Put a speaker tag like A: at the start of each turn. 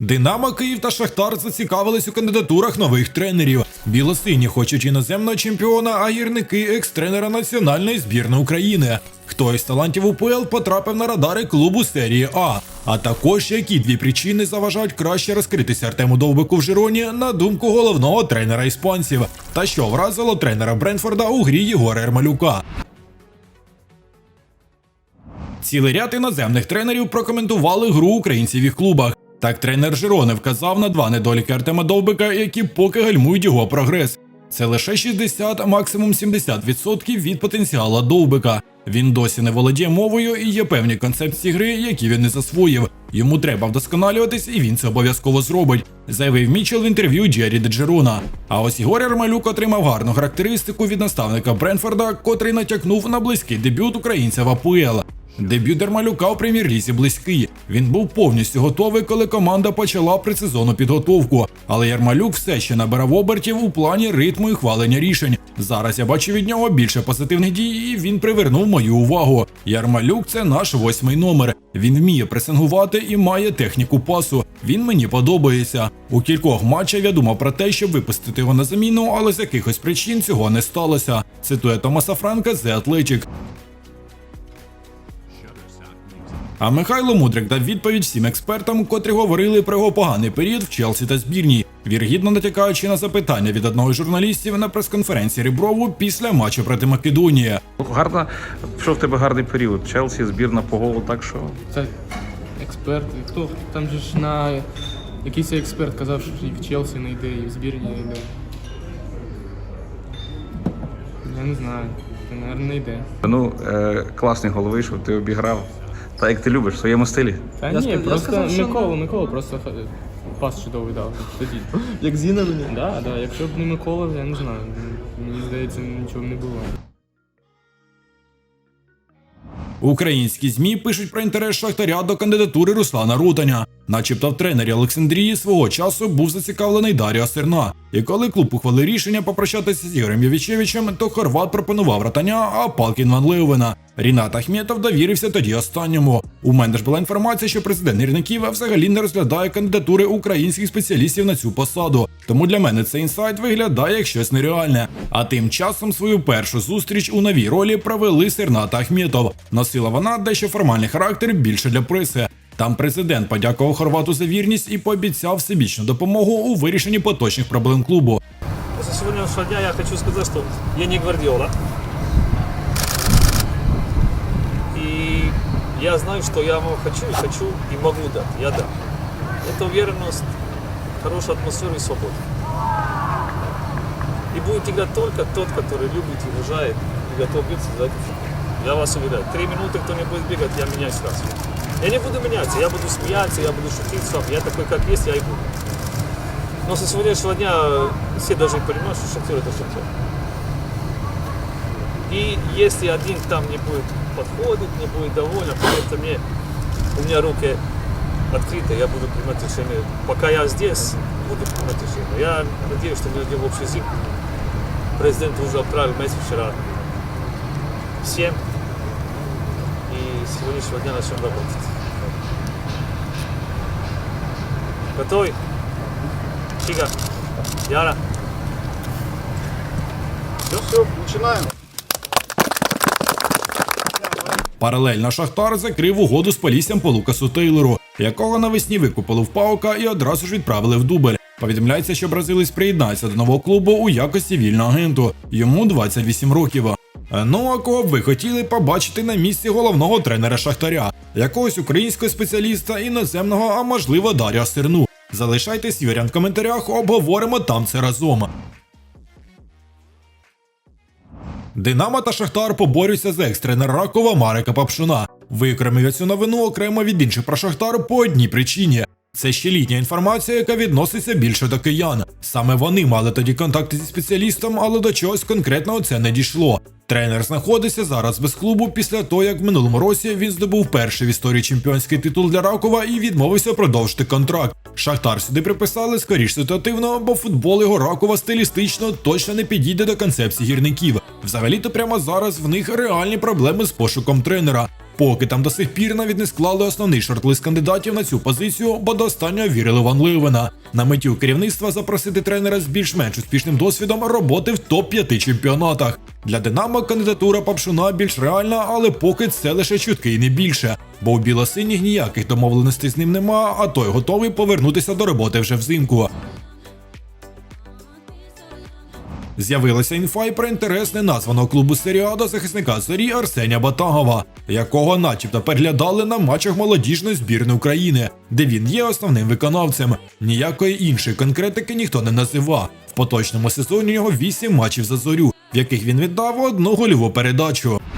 A: Динамо Київ та Шахтар зацікавились у кандидатурах нових тренерів. Білосині хочуть іноземного чемпіона, а гірники екс-тренера національної збірної України. Хто із талантів УПЛ потрапив на радари клубу серії А. А також які дві причини заважають краще розкритися Артему Довбику в Жироні на думку головного тренера іспанців. Та що вразило тренера Бренфорда у грі Єгора Ермалюка. Цілий ряд іноземних тренерів прокоментували гру українців в клубах. Так тренер Жирони вказав на два недоліки Артема Довбика, які поки гальмують його прогрес. Це лише 60, а максимум 70% від потенціала Довбика. Він досі не володіє мовою і є певні концепції гри, які він не засвоїв. Йому треба вдосконалюватись, і він це обов'язково зробить, заявив Мічел в інтерв'ю Джері Деджерона. А ось Ігор Ярмалюк отримав гарну характеристику від наставника Бренфорда, котрий натякнув на близький дебют українця в АПЛ. Дебют Дермалюка у прем'єр-лізі близький. Він був повністю готовий, коли команда почала предсезонну підготовку. Але Ярмалюк все ще набирав обертів у плані ритму і хвалення рішень. Зараз я бачу від нього більше позитивних дій, і він привернув мою увагу. Ярмалюк це наш восьмий номер. Він вміє пресингувати і має техніку пасу. Він мені подобається. У кількох матчах я думав про те, щоб випустити його на заміну, але з якихось причин цього не сталося. Цитує Томаса Франка The Athletic. А Михайло Мудрик дав відповідь всім експертам, котрі говорили про його поганий період в Челсі та збірній, віргідно натякаючи на запитання від одного з журналістів на прес-конференції Риброву після матчу проти Македонії.
B: Гарно, що в тебе гарний період. Челсі, збірна по голу, так що.
C: Це експерт. Хто там же ж на якийсь експерт казав, що і в Челсі не йде, і в збірні не йде. Я не знаю. Це, мабуть, не йде.
B: Ну, е, класний гол вийшов, ти обіграв. Так як ти любиш, в своєму стилі.
C: Та
D: Я
C: ні,
D: ска- я
C: просто
D: сказав, що
C: Микола, Микола просто ха- пас чудовий дав тоді.
D: Як Зіна мені.
C: Да, да, якщо б не Микола, я не знаю. Мені здається, нічого б не було.
A: Українські змі пишуть про інтерес Шахтаря до кандидатури Руслана Рутаня. Начебто в тренері Олександрії свого часу був зацікавлений Даріо Серна. І коли клуб ухвалив рішення попрощатися з Ігорем Явічевичем, то Хорват пропонував Ротаня, а Палкін Ван Леувена. Рінат Ахметов довірився тоді останньому. У мене ж була інформація, що президент гірників взагалі не розглядає кандидатури українських спеціалістів на цю посаду. Тому для мене цей інсайт виглядає як щось нереальне. А тим часом свою першу зустріч у новій ролі провели Серна та Ахметов. Носила вона дещо формальний характер більше для преси. Там президент подякував Хорвату за вірність і пообіцяв всебічну допомогу у вирішенні поточних проблем клубу.
E: После сегодняшнего дня я хочу сказать, что я не Гвардиола. Я знаю, что я хочу и хочу и могу дать. Я дам. Это уверенность, хорошая атмосфера и свобода. И будет играть только тот, который любит и уважает и готов биться за фигуру. Я вас уверяю, три минуты кто не будет бегать, я меняюсь сразу. Я не буду меняться, я буду смеяться, я буду шутить с вами. Я такой, как есть, я и буду. Но со сегодняшнего дня все должны понимать, что Шахтер это Шахтер. И если один там не будет подходить, не будет доволен, поверьте мне, у меня руки открыты, я буду принимать решение. Пока я здесь, буду принимать решение. Я надеюсь, что мы найдем общий язык. Президент уже отправил месяц вчера всем. И с сегодняшнего дня начнем работать. Готовы? Чига. Яра.
D: Все, все, починаємо.
A: Паралельно Шахтар закрив угоду з Поліссям по Лукасу Тейлору, якого навесні викупили в Паука і одразу ж відправили в дубль. Повідомляється, що бразилець приєднається до нового клубу у якості вільного агенту. Йому 28 років. Е, Ну а кого б ви хотіли побачити на місці головного тренера Шахтаря, якогось українського спеціаліста, іноземного, а можливо Дар'я Сирну. Залишайте свій варіант в коментарях, обговоримо там це разом. Динамо та Шахтар поборються за екстренера Ракова Марика Папшуна. Викремив цю новину окремо від інших про Шахтар по одній причині. Це ще літня інформація, яка відноситься більше до киян. Саме вони мали тоді контакти зі спеціалістом, але до чогось конкретного це не дійшло. Тренер знаходиться зараз без клубу після того, як в минулому році він здобув перший в історії чемпіонський титул для Ракова і відмовився продовжити контракт. Шахтар сюди приписали скоріш ситуативно, бо футбол його Ракова стилістично точно не підійде до концепції гірників. Взагалі-то прямо зараз в них реальні проблеми з пошуком тренера. Поки там до сих пір навіть не склали основний шорт-лист кандидатів на цю позицію, бо до останнього вірили Ван Ливена. На меті у керівництва запросити тренера з більш-менш успішним досвідом роботи в топ-5 чемпіонатах. Для Динамо кандидатура Папшуна більш реальна, але поки це лише чутки і не більше. Бо у білосиніх ніяких домовленостей з ним нема, а той готовий повернутися до роботи вже взимку. З'явилася інфа і про інтерес неназваного клубу Серіа до захисника зорі Арсенія Батагова, якого начебто переглядали на матчах молодіжної збірної України, де він є основним виконавцем. Ніякої іншої конкретики ніхто не називав. В поточному сезоні у нього 8 матчів за зорю, в яких він віддав одну гольову передачу.